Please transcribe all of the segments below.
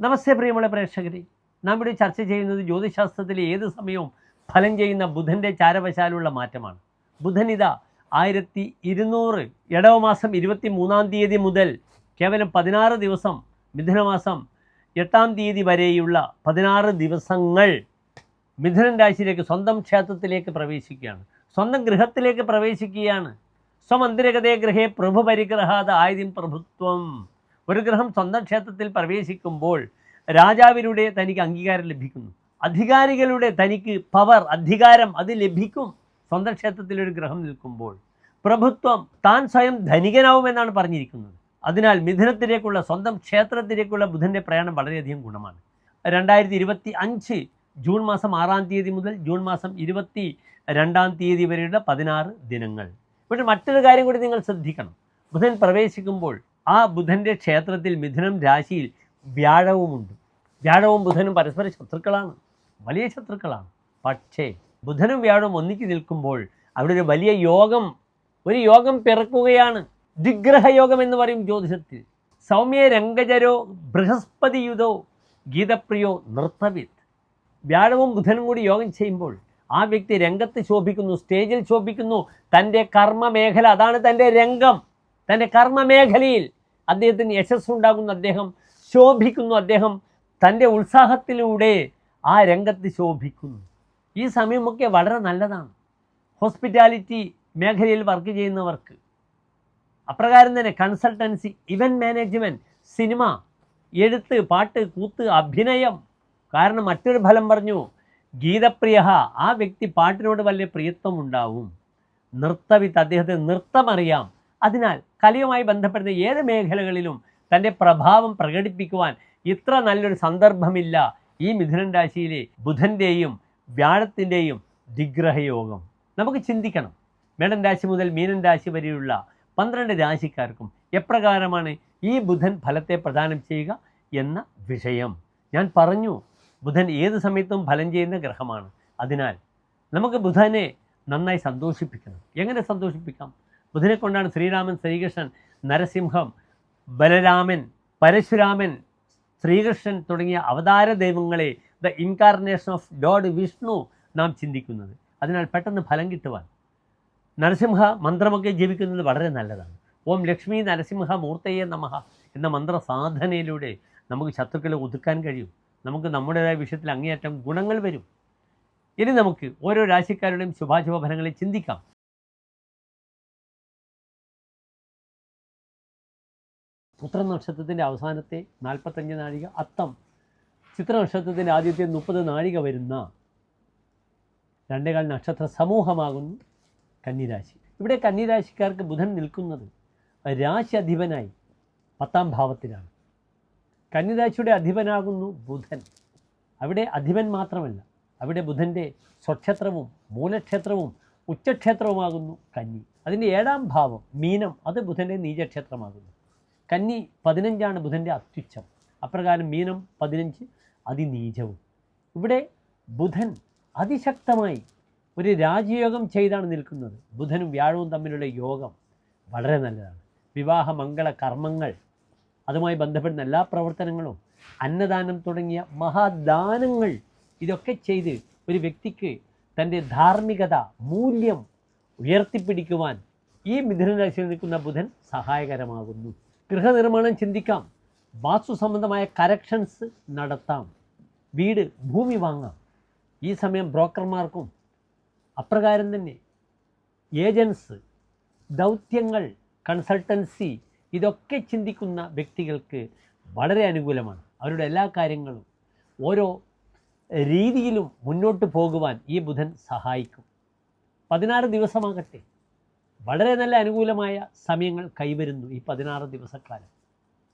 നമസ്തേ പ്രിയമുള്ള പ്രേക്ഷകരെ. നാം ഇവിടെ ചർച്ച ചെയ്യുന്നത് ജ്യോതിശാസ്ത്രത്തിലെ ഏത് സമയവും ഫലം ചെയ്യുന്ന ബുധന്റെ ചാരവശാലുള്ള മാറ്റമാണ്. ബുധൻ ഇതാ ആയിരത്തി ഇരുന്നൂറ് ഇടവമാസം ഇരുപത്തി മൂന്നാം തീയതി മുതൽ കേവലം പതിനാറ് ദിവസം മിഥുനമാസം എട്ടാം തീയതി വരെയുള്ള പതിനാറ് ദിവസങ്ങൾ മിഥുനൻ രാശിയിലേക്ക് സ്വന്തം ക്ഷേത്രത്തിലേക്ക് പ്രവേശിക്കുകയാണ്. സ്വന്തം ഗൃഹത്തിലേക്ക് പ്രവേശിക്കുകയാണ്. സ്വമന്ദിരഗതേ ഗൃഹേ പ്രഭു പരിഗ്രഹാത ആയുധം പ്രഭുത്വം. ഒരു ഗ്രഹം സ്വന്തം ക്ഷേത്രത്തിൽ പ്രവേശിക്കുമ്പോൾ രാജാവിലൂടെ തനിക്ക് അംഗീകാരം ലഭിക്കുന്നു. അധികാരികളുടെ തനിക്ക് പവർ അധികാരം അത് ലഭിക്കും. സ്വന്തം ക്ഷേത്രത്തിൽ ഒരു ഗ്രഹം നിൽക്കുമ്പോൾ പ്രഭുത്വം താൻ സ്വയം ധനികനാവുമെന്നാണ് പറഞ്ഞിരിക്കുന്നത്. അതിനാൽ മിഥുനത്തിലേക്കുള്ള സ്വന്തം ക്ഷേത്രത്തിലേക്കുള്ള ബുധന്റെ പ്രയാണം വളരെയധികം ഗുണമാണ്. രണ്ടായിരത്തി ഇരുപത്തി അഞ്ച് ജൂൺ മാസം ആറാം തീയതി മുതൽ ജൂൺ മാസം ഇരുപത്തി രണ്ടാം തീയതി വരെയുള്ള പതിനാറ് ദിനങ്ങൾ. പക്ഷേ മറ്റൊരു കാര്യം കൂടി നിങ്ങൾ ശ്രദ്ധിക്കണം. ബുധൻ പ്രവേശിക്കുമ്പോൾ ആ ബുധന്റെ ക്ഷേത്രത്തിൽ മിഥുനം രാശിയിൽ വ്യാഴവുമുണ്ട്. വ്യാഴവും ബുധനും പരസ്പര ശത്രുക്കളാണ്. വലിയ ശത്രുക്കളാണ്. പക്ഷേ ബുധനും വ്യാഴവും ഒന്നിച്ച് നിൽക്കുമ്പോൾ അവിടെ ഒരു വലിയ യോഗം ഒരു യോഗം പിറക്കുകയാണ്. ദിഗ്രഹയോഗം എന്ന് പറയും ജ്യോതിഷത്തിൽ. സൗമ്യ രംഗജരോ ബൃഹസ്പതിയുതോ ഗീതപ്രിയോ നൃത്തവിത്ത് വ്യാഴവും ബുധനും കൂടി യോഗം ചെയ്യുമ്പോൾ ആ വ്യക്തി രംഗത്ത് ശോഭിക്കുന്നു സ്റ്റേജിൽ ശോഭിക്കുന്നു. തന്റെ കർമ്മമേഖല അതാണ് തന്റെ രംഗം. തന്റെ കർമ്മമേഖലയിൽ അദ്ദേഹത്തിന് യശസ്സുണ്ടാകുന്നു അദ്ദേഹം ശോഭിക്കുന്നു അദ്ദേഹം തന്റെ ഉത്സാഹത്തിലൂടെ ആ രംഗത്ത് ശോഭിക്കുന്നു. ഈ സമയമൊക്കെ വളരെ നല്ലതാണ്. ഹോസ്പിറ്റാലിറ്റി മേഖലയിൽ വർക്ക് ചെയ്യുന്നവർക്ക്. അപ്രകാരം തന്നെ കൺസൾട്ടൻസി ഇവന്റ് മാനേജ്മെന്റ് സിനിമ എഴുത്ത് പാട്ട് കൂത്ത് അഭിനയം. കാരണം മറ്റൊരു ഫലം പറഞ്ഞു ഗീതപ്രിയ ആ വ്യക്തി പാട്ടിനോട് വലിയ പ്രിയത്വം ഉണ്ടാവും നൃത്തവിത്ത് അദ്ദേഹത്തിന് നൃത്തമറിയാം അതിനാൽ കലയുമായി ബന്ധപ്പെടുന്ന ഏത് മേഖലകളിലും തന്റെ പ്രഭാവം പ്രകടിപ്പിക്കുവാൻ ഇത്ര നല്ലൊരു സന്ദർഭമില്ല ഈ മിഥുനൻ രാശിയിലെ ബുധന്റെയും വ്യാഴത്തിന്റെയും ദിഗ്രഹയോഗം നമുക്ക് ചിന്തിക്കണം. മേടൻ രാശി മുതൽ മീനൻ രാശി വരെയുള്ള പന്ത്രണ്ട് രാശിക്കാർക്കും എപ്രകാരമാണ് ഈ ബുധൻ ഫലത്തെ പ്രദാനം ചെയ്യുക എന്ന വിഷയം. ഞാൻ പറഞ്ഞു ബുധൻ ഏത് സമയത്തും ഫലം ചെയ്യുന്ന ഗ്രഹമാണ്. അതിനാൽ നമുക്ക് ബുധനെ നന്നായി സന്തോഷിപ്പിക്കണം. എങ്ങനെ സന്തോഷിപ്പിക്കാം? ബുധനെ കൊണ്ടാണ് ശ്രീരാമൻ ശ്രീകൃഷ്ണൻ നരസിംഹം ബലരാമൻ പരശുരാമൻ ശ്രീകൃഷ്ണൻ തുടങ്ങിയ അവതാര ദൈവങ്ങളെ the incarnation of god Vishnu നാം ചിന്തിക്കുന്നത്. അതിനാൽ പെട്ടെന്ന് ഫലം കിട്ടുവാൻ. നരസിംഹ മന്ത്രമൊക്കെ ജീവിക്കുന്നത് വളരെ നല്ലതാണ്. ഓം ലക്ഷ്മി നരസിംഹ മൂർത്തയെ നമഃ എന്ന മന്ത്ര സാധനയിലൂടെ നമുക്ക് ശത്രുക്കളെ ഒതുക്കാൻ കഴിയും. നമുക്ക് നമ്മുടേതായ വിഷയത്തിൽ അങ്ങേയറ്റം ഗുണങ്ങൾ വരും. ഇനി നമുക്ക് ഓരോ രാശിക്കാരുടെയും ശുഭാശുഭ ഫലങ്ങളെ ചിന്തിക്കാം. പുത്ര നക്ഷത്രത്തിന്റെ അവസാനത്തെ നാൽപ്പത്തഞ്ച് നാഴിക അത്തം. ചിത്ര നക്ഷത്രത്തിന്റെ ആദ്യത്തെ മുപ്പത് നാഴിക വരുന്ന രണ്ടേകാൽ നക്ഷത്ര സമൂഹമാകുന്നു കന്നിരാശി. ഇവിടെ കന്നിരാശിക്കാർക്ക് ബുധൻ നിൽക്കുന്നത് രാശി അധിപനായി പത്താം ഭാവത്തിലാണ്. കന്നിരാശിയുടെ അധിപനാകുന്നു ബുധൻ. അവിടെ അധിപൻ മാത്രമല്ല അവിടെ ബുധന്റെ സ്വക്ഷേത്രവും മൂലക്ഷേത്രവും ഉച്ചക്ഷേത്രവുമാകുന്നു കന്നി. അതിന്റെ ഏഴാം ഭാവം മീനം അത് ബുധന്റെ നീചക്ഷേത്രമാകുന്നു. കന്നി പതിനഞ്ചാണ് ബുധന്റെ അത്യുച്ഛം. അപ്രകാരം മീനം പതിനഞ്ച് അതിനീചവും. ഇവിടെ ബുധൻ അതിശക്തമായി ഒരു രാജയോഗം ചെയ്താണ് നിൽക്കുന്നത്. ബുധനും വ്യാഴവും തമ്മിലുള്ള യോഗം വളരെ നല്ലതാണ്. വിവാഹ മംഗള കർമ്മങ്ങൾ അതുമായി ബന്ധപ്പെടുന്ന എല്ലാ പ്രവർത്തനങ്ങളും അന്നദാനം തുടങ്ങിയ മഹാദാനങ്ങൾ ഇതൊക്കെ ചെയ്ത് ഒരു വ്യക്തിക്ക് തന്റെ ധാർമ്മികത മൂല്യം ഉയർത്തിപ്പിടിക്കുവാൻ ഈ മിഥുന രാശിയിൽ നിൽക്കുന്ന ബുധൻ സഹായകരമാകുന്നു. ഗൃഹനിർമ്മാണം ചിന്തിക്കാം. വാസ്തു സംബന്ധമായ കറക്ഷൻസ് നടത്താം. വീട് ഭൂമി വാങ്ങാം. ഈ സമയം ബ്രോക്കർമാർക്കും അപ്രകാരം തന്നെ. ഏജൻസ് ദൗത്യങ്ങൾ കൺസൾട്ടൻസി ഇതൊക്കെ ചിന്തിക്കുന്ന വ്യക്തികൾക്ക് വളരെ അനുകൂലമാണ്. അവരുടെ എല്ലാ കാര്യങ്ങളും ഓരോ രീതിയിലും മുന്നോട്ട് പോകുവാൻ ഈ ബുധൻ സഹായിക്കും. പതിനാറ് ദിവസമാകട്ടെ. വളരെ നല്ല അനുകൂലമായ സമയങ്ങൾ കൈവരുന്നു ഈ പതിനാറ് ദിവസക്കാലം.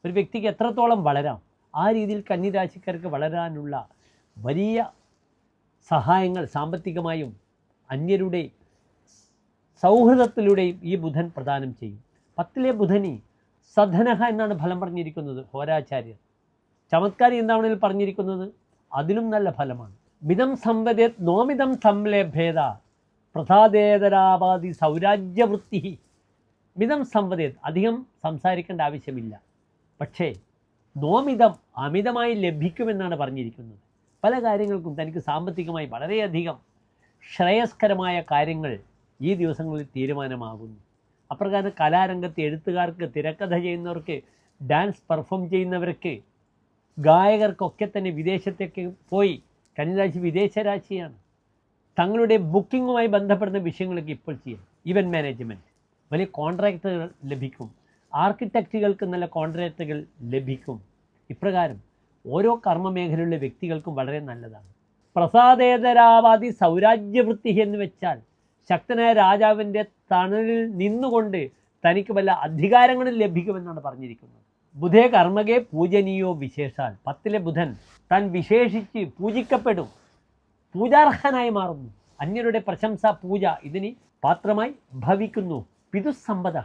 ഒരു വ്യക്തിക്ക് എത്രത്തോളം വളരാം ആ രീതിയിൽ കന്നിരാശിക്കാർക്ക് വളരാനുള്ള വലിയ സഹായങ്ങൾ സാമ്പത്തികമായും അന്യരുടെ സൗഹൃദത്തിലൂടെയും ഈ ബുധൻ പ്രദാനം ചെയ്യും. പത്തിലെ ബുധനി സധനഹ എന്നാണ് ഫലം പറഞ്ഞിരിക്കുന്നത് ഹോരാചാര്യർ ചമത്കാരി എന്താണ് പറഞ്ഞിരിക്കുന്നത്? അതിലും നല്ല ഫലമാണ്. മിതം സംവദേ നോമിതം സംലേഭേദ പ്രസാദേതരാപാതി സൗരാജ്യവൃത്തി. മിതം സംവദേത് അധികം സംസാരിക്കേണ്ട ആവശ്യമില്ല. പക്ഷേ നോമിതം അമിതമായി ലഭിക്കുമെന്നാണ് പറഞ്ഞിരിക്കുന്നത്. പല കാര്യങ്ങൾക്കും തനിക്ക് സാമ്പത്തികമായി വളരെയധികം ശ്രേയസ്കരമായ കാര്യങ്ങൾ ഈ ദിവസങ്ങളിൽ തീരുമാനമാകുന്നു. അപ്രകാരം കലാരംഗത്ത് എഴുത്തുകാർക്ക് തിരക്കഥ ചെയ്യുന്നവർക്ക് ഡാൻസ് പെർഫോം ചെയ്യുന്നവർക്ക് ഗായകർക്കൊക്കെ തന്നെ വിദേശത്തേക്ക് പോയി. കന്നിരാശി വിദേശ രാശിയാണ് തങ്ങളുടെ ബുക്കിങ്ങുമായി ബന്ധപ്പെടുന്ന വിഷയങ്ങളൊക്കെ ഇപ്പോൾ ചെയ്യാം. ഇവന്റ് മാനേജ്മെന്റ് വലിയ കോൺട്രാക്റ്റുകൾ ലഭിക്കും. ആർക്കിടെക്റ്റുകൾക്ക് നല്ല കോൺട്രാക്റ്റുകൾ ലഭിക്കും. ഇപ്രകാരം ഓരോ കർമ്മ മേഖലയിലുള്ള വ്യക്തികൾക്കും വളരെ നല്ലതാണ്. പ്രസാദേതരാവാദി സൗരാജ്യവൃത്തി എന്ന് വെച്ചാൽ ശക്തനായ രാജാവിന്റെ തണലിൽ നിന്നുകൊണ്ട് തനിക്ക് വല്ല അധികാരങ്ങളും ലഭിക്കുമെന്നാണ് പറഞ്ഞിരിക്കുന്നത്. ബുധേ കർമ്മകെ പൂജനീയോ വിശേഷാൽ. പത്തിലെ ബുധൻ താൻ വിശേഷിച്ച് പൂജിക്കപ്പെടും. പൂജാർഹനായി മാറുന്നു. അന്യരുടെ പ്രശംസ പൂജ ഇതിന് പാത്രമായി ഭവിക്കുന്നു. പിതുസമ്പത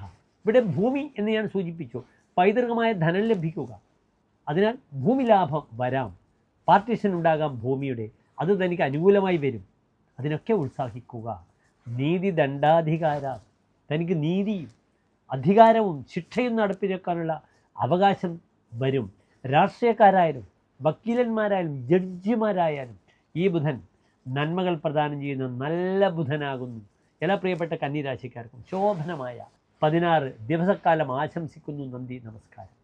ഇവിടെ ഭൂമി എന്ന് ഞാൻ സൂചിപ്പിച്ചു. പൈതൃകമായ ധനം ലഭിക്കുക. അതിനാൽ ഭൂമി ലാഭം വരാം. പാർട്ടീഷൻ ഉണ്ടാകാം ഭൂമിയുടെ. അത് തനിക്ക് അനുകൂലമായി വരും. അതിനൊക്കെ ഉത്സാഹിക്കുക. നീതി ദണ്ഡാധികാര. തനിക്ക് നീതിയും അധികാരവും ശിക്ഷയും നടപ്പിലാക്കാനുള്ള അവകാശം വരും. രാഷ്ട്രീയക്കാരായാലും വക്കീലന്മാരായാലും ജഡ്ജിമാരായാലും ഈ ബുധൻ നന്മകൾ പ്രദാനം ചെയ്യുന്ന നല്ല ബുധനാകുന്നു. എല്ലാ പ്രിയപ്പെട്ട കന്നിരാശിക്കാർക്കും ശോഭനമായ പതിനാറ് ദിവസക്കാലം ആശംസിക്കുന്നു നന്ദി നമസ്കാരം.